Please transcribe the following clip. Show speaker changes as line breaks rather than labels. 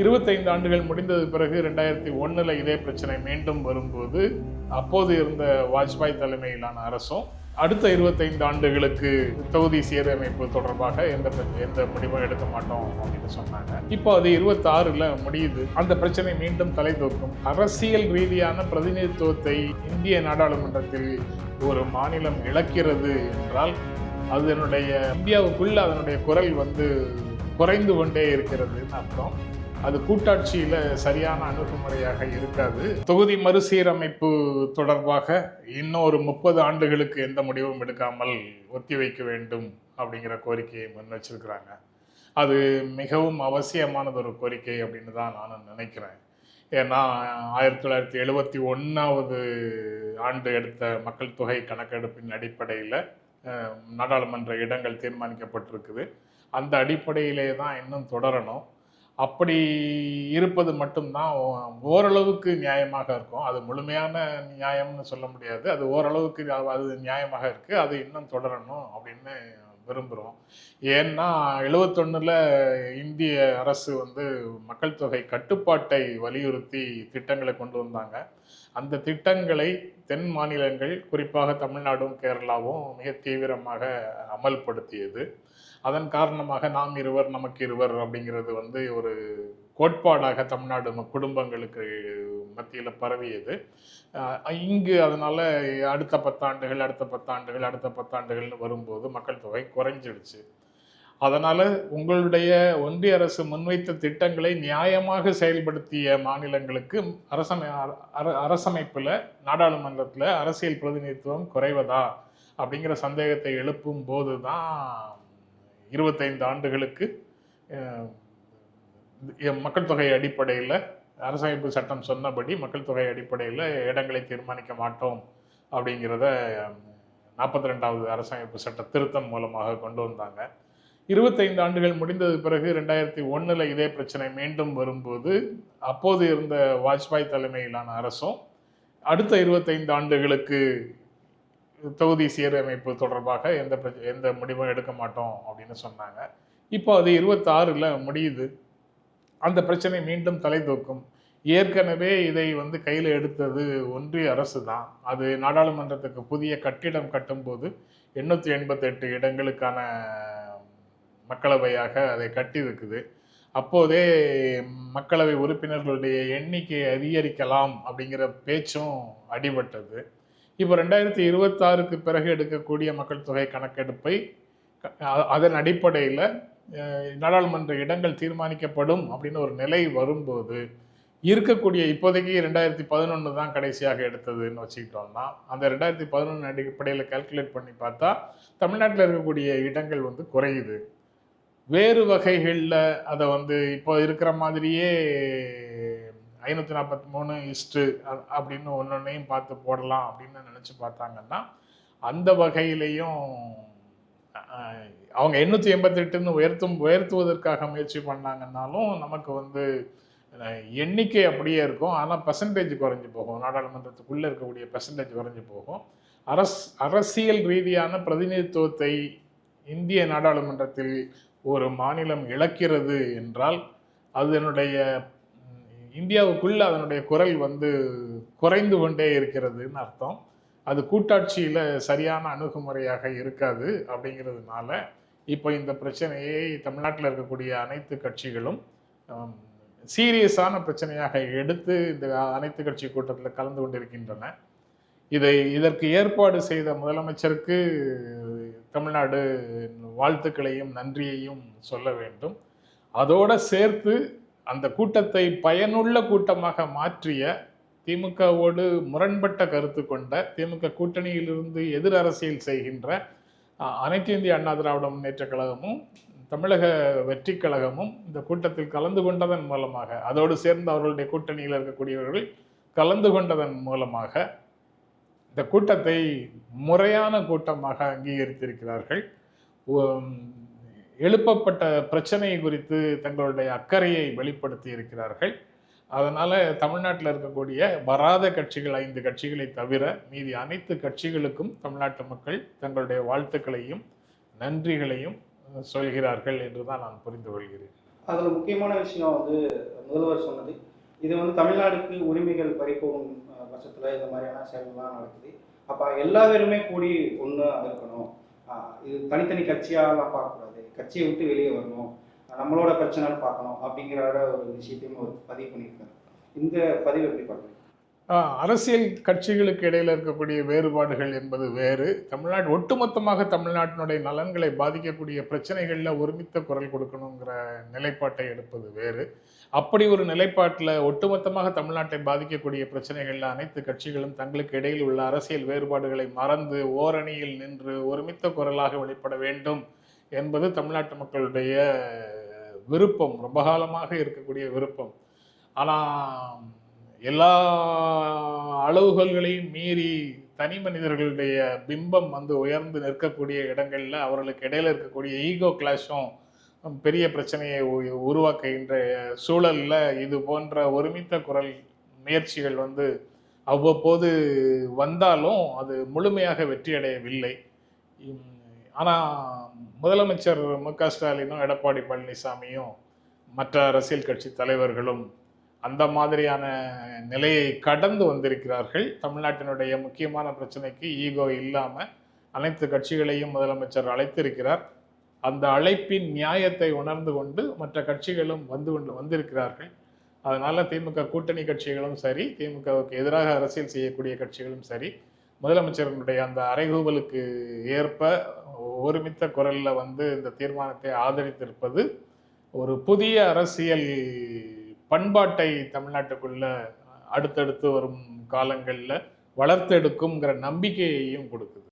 இருபத்தைந்து ஆண்டுகள் முடிந்தது பிறகு ரெண்டாயிரத்தி ஒன்றில் இதே பிரச்சனை மீண்டும் வரும்போது அப்போது இருந்த வாஜ்பாய் தலைமையிலான அரசும் அடுத்த இருபத்தைந்து ஆண்டுகளுக்கு தொகுதி சீரமைப்பு தொடர்பாக எந்த எந்த முடிவும் எடுக்க மாட்டோம் அப்படின்னு சொன்னாங்க. இப்போ அது இருபத்தாறுல முடியுது. அந்த பிரச்சனை மீண்டும் தலை தூக்கும். அரசியல் ரீதியான பிரதிநிதித்துவத்தை இந்திய நாடாளுமன்றத்தில் ஒரு மாநிலம் இழக்கிறது என்றால் அதனுடைய இந்தியாவுக்குள்ள அதனுடைய குரல் வந்து குறைந்து கொண்டே இருக்கிறதுன்னு அர்த்தம். அது கூட்டாட்சியில் சரியான அணுகுமுறையாக இருக்காது. தொகுதி மறுசீரமைப்பு தொடர்பாக இன்னொரு முப்பது ஆண்டுகளுக்கு எந்த முடிவும் எடுக்காமல் ஒத்திவைக்க வேண்டும் அப்படிங்கிற கோரிக்கையை முன் வச்சிருக்கிறாங்க அது மிகவும் அவசியமானது ஒரு கோரிக்கை அப்படின்னு தான் நான் நினைக்கிறேன். ஏன்னா ஆயிரத்தி தொள்ளாயிரத்தி எழுபத்தி ஒன்றாவது ஆண்டு எடுத்த மக்கள் தொகை கணக்கெடுப்பின் அடிப்படையில் நாடாளுமன்ற இடங்கள் தீர்மானிக்கப்பட்டிருக்குது. அந்த அடிப்படையிலே தான் இன்னும் தொடரணும். அப்படி இருப்பது மட்டும்தான் ஓரளவுக்கு நியாயமாக இருக்கும். அது முழுமையான நியாயம்னு சொல்ல முடியாது. அது ஓரளவுக்கு அது நியாயமாக இருக்குது அது இன்னும் தொடரணும் அப்படின்னு விரும்புகிறோம் ஏன்னா எழுபத்தொன்னில் இந்திய அரசு வந்து மக்கள் தொகை கட்டுப்பாட்டை வலியுறுத்தி திட்டங்களை கொண்டு வந்தாங்க. அந்த திட்டங்களை தென் மாநிலங்கள் குறிப்பாக தமிழ்நாடும் கேரளாவும் மிக தீவிரமாக அமல்படுத்தியது. அதன் காரணமாக நாம் இருவர் நமக்கு இருவர் அப்படிங்கிறது வந்து ஒரு கோட்பாடாக தமிழ்நாடு ம- குடும்பங்களுக்கு மத்தியில் பரவியது. இங்கு அதனால் அடுத்த பத்தாண்டுகள் அடுத்த பத்தாண்டுகள் அடுத்த பத்தாண்டுகள்னு வரும்போது மக்கள் தொகை குறைஞ்சிடுச்சு. அதனால் உங்களுடைய ஒன்றிய அரசு முன்வைத்த திட்டங்களை நியாயமாக செயல்படுத்திய மாநிலங்களுக்கு அரசமை அர- அரசமைப்புல அரசியல் பிரதிநிதித்துவம் குறைவதா அப்படிங்கிற சந்தேகத்தை எழுப்பும் போது தான் இருபத்தைந்து ஆண்டுகளுக்கு மக்கள் தொகை அடிப்படையில் அரசமைப்பு சட்டம் சொன்னபடி மக்கள் தொகை அடிப்படையில் இடங்களை தீர்மானிக்க மாட்டோம் அப்படிங்கிறத நாற்பத்தி ரெண்டாவது அரசமைப்பு சட்ட திருத்தம் மூலமாக கொண்டு வந்தாங்க. இருபத்தைந்து ஆண்டுகள் முடிந்தது பிறகு ரெண்டாயிரத்தி ஒன்றில் இதே பிரச்சனை மீண்டும் வரும்போது அப்போது இருந்த வாஜ்பாய் தலைமையிலான அரசும் அடுத்த இருபத்தைந்து ஆண்டுகளுக்கு தொகுதி சீரமைப்பு தொடர்பாக எந்த எந்த முடிவும் எடுக்க மாட்டோம் அப்படின்னு சொன்னாங்க. இப்போ அது இருபத்தாறில் முடியுது. அந்த பிரச்சனை மீண்டும் தலை தூக்கும். ஏற்கனவே இதை வந்து கையில் எடுத்தது ஒன்றிய அரசு தான். அது நாடாளுமன்றத்துக்கு புதிய கட்டிடம் கட்டும்போது எண்ணூற்றி எண்பத்தெட்டு இடங்களுக்கான மக்களவையாக அதை கட்டியிருக்குது. அப்போதே மக்களவை உறுப்பினர்களுடைய எண்ணிக்கையை அதிகரிக்கலாம் அப்படிங்கிற பேச்சும் அடிபட்டது. இப்போ ரெண்டாயிரத்தி இருபத்தாறுக்கு பிறகு எடுக்கக்கூடிய மக்கள் தொகை கணக்கெடுப்பை அதன் அடிப்படையில் நாடாளுமன்ற இடங்கள் தீர்மானிக்கப்படும் அப்படின்னு ஒரு நிலை வரும்போது இருக்கக்கூடிய இப்போதைக்கு ரெண்டாயிரத்தி பதினொன்று தான் கடைசியாக எடுத்ததுன்னு வச்சுக்கிட்டோம்னா அந்த ரெண்டாயிரத்தி பதினொன்று அடிப்படையில் கால்குலேட் பண்ணி பார்த்தா தமிழ்நாட்டில் இருக்கக்கூடிய இடங்கள் வந்து குறையுது. வேறு வகைகளில் அதை வந்து இப்போ இருக்கிற மாதிரியே ஐநூற்றி நாற்பத்தி மூணு இஸ்ட்டு அப்படின்னு ஒன்றொன்னையும் பார்த்து போடலாம் அப்படின்னு நினச்சி பார்த்தாங்கன்னா அந்த வகையிலையும் அவங்க எண்ணூற்றி எண்பத்தெட்டுன்னு உயர்த்தும் உயர்த்துவதற்காக முயற்சி பண்ணாங்கன்னாலும் நமக்கு வந்து எண்ணிக்கை அப்படியே இருக்கும். ஆனால் பெர்சன்டேஜ் குறைஞ்சு போகும். நாடாளுமன்றத்துக்குள்ளே இருக்கக்கூடிய பெர்சன்டேஜ் குறைஞ்சி போகும். அரஸ் அரசியல் ரீதியான பிரதிநிதித்துவத்தை இந்திய நாடாளுமன்றத்தில் ஒரு மாநிலம் இழக்கிறது என்றால் அதனுடைய இந்தியாவுக்குள்ள அதனுடைய குரல் வந்து குறைந்து கொண்டே இருக்கிறதுன்னு அர்த்தம். அது கூட்டாட்சியில் சரியான அணுகுமுறையாக இருக்காது அப்படிங்கிறதுனால இப்போ இந்த பிரச்சனையை தமிழ்நாட்டில் இருக்கக்கூடிய அனைத்து கட்சிகளும் சீரியஸான பிரச்சனையாக எடுத்து இந்த அனைத்து கட்சி கூட்டத்தில் கலந்து கொண்டிருக்கின்றன. இதை இதற்கு ஏற்பாடு செய்த முதலமைச்சருக்கு தமிழ்நாடு வாழ்த்துக்களையும் நன்றியையும் சொல்ல வேண்டும். அதோடு சேர்த்து அந்த கூட்டத்தை பயனுள்ள கூட்டமாக மாற்றிய திமுகவோடு முரண்பட்ட கருத்து கொண்ட திமுக கூட்டணியிலிருந்து எதிர் அரசியல் செய்கின்ற அனைத்து இந்திய அண்ணா திராவிட முன்னேற்ற கழகமும் தமிழக வெற்றி கழகமும் இந்த கூட்டத்தில் கலந்து கொண்டதன் மூலமாக அதோடு சேர்ந்து அவர்களுடைய கூட்டணியில் இருக்கக்கூடியவர்கள் கலந்து கொண்டதன் மூலமாக இந்த கூட்டத்தை முறையான கூட்டமாக அங்கீகரித்திருக்கிறார்கள். எழுப்பப்பட்ட பிரச்சனை குறித்து தங்களுடைய அக்கறையை வெளிப்படுத்தி இருக்கிறார்கள். அதனால் தமிழ்நாட்டில் இருக்கக்கூடிய வராத கட்சிகள் ஐந்து கட்சிகளை தவிர மீதி அனைத்து கட்சிகளுக்கும் தமிழ்நாட்டு மக்கள் தங்களுடைய வாழ்த்துக்களையும் நன்றிகளையும் சொல்கிறார்கள் என்று தான் நான் புரிந்து கொள்கிறேன்.
அதில் முக்கியமான விஷயம் வந்து முதல்வர் சொன்னது. இது வந்து தமிழ்நாடுக்கு உரிமைகள் பறிப்போகும் பட்சத்தில் இந்த மாதிரியான செயல்கள்லாம் நடக்குது. அப்போ எல்லா பேருமே கூடி ஒன்று இருக்கணும். இது தனித்தனி கட்சியாலாம் பார்க்கக்கூடாது. கட்சியை விட்டு வெளியே வரணும். நம்மளோட பிரச்சனைன்னு பார்க்கணும் அப்படிங்கிற ஒரு விஷயத்தையும் அவர் பதிவு பண்ணியிருக்காரு. இந்த பதிவு எப்படி பார்க்குறீங்க?
அரசியல் கட்சிகளுக்கு இடையில் இருக்கக்கூடிய வேறுபாடுகள் என்பது வேறு. தமிழ்நாடு ஒட்டுமொத்தமாக தமிழ்நாட்டினுடைய நலன்களை பாதிக்கக்கூடிய பிரச்சனைகளில் ஒருமித்த குரல் கொடுக்கணுங்கிற நிலைப்பாட்டை எடுப்பது வேறு. அப்படி ஒரு நிலைப்பாட்டில் ஒட்டுமொத்தமாக தமிழ்நாட்டை பாதிக்கக்கூடிய பிரச்சனைகளில் அனைத்து கட்சிகளும் தங்களுக்கு இடையில் உள்ள அரசியல் வேறுபாடுகளை மறந்து ஓரணியில் நின்று ஒருமித்த குரலாக வெளிப்பட வேண்டும் என்பது தமிழ்நாட்டு மக்களுடைய விருப்பம். ரொம்ப காலமாக இருக்கக்கூடிய விருப்பம். ஆனால் எல்லா அளவுகோல்களையும் மீறி தனி மனிதர்களுடைய பிம்பம் வந்து உயர்ந்து நிற்கக்கூடிய இடங்களில் அவர்களுக்கு இடையில இருக்கக்கூடிய ஈகோ கிளாஷும் பெரிய பிரச்சனையை உ- உருவாக்குகின்ற சூழலில் இது போன்ற ஒருமித்த குரல் முயற்சிகள் வந்து அவ்வப்போது வந்தாலும் அது முழுமையாக வெற்றியடையவில்லை. ஆனால் முதலமைச்சர் மு க ஸ்டாலினும் எடப்பாடி பழனிசாமியும் மற்ற அரசியல் கட்சி தலைவர்களும் அந்த மாதிரியான நிலையை கடந்து வந்திருக்கிறார்கள். தமிழ்நாட்டினுடைய முக்கியமான பிரச்சனைக்கு ஈகோ இல்லாமல் அனைத்து கட்சிகளையும் முதலமைச்சர் அழைத்திருக்கிறார். அந்த அழைப்பின் நியாயத்தை உணர்ந்து கொண்டு மற்ற கட்சிகளும் வந்து கொண்டு வந்திருக்கிறார்கள். அதனால திமுக கூட்டணி கட்சிகளும் சரி திமுகவுக்கு எதிராக அரசியல் செய்யக்கூடிய கட்சிகளும் சரி முதலமைச்சரனுடைய அந்த அறைகூவலுக்கு ஏற்ப ஒருமித்த குரலில் வந்து இந்த தீர்மானத்தை ஆதரித்திருப்பது ஒரு புதிய அரசியல் பண்பாட்டை தமிழ்நாட்டுக்குள்ள அடுத்தடுத்து வரும் காலங்களில் வளர்த்தெடுக்குங்கிற நம்பிக்கையையும் கொடுக்குது.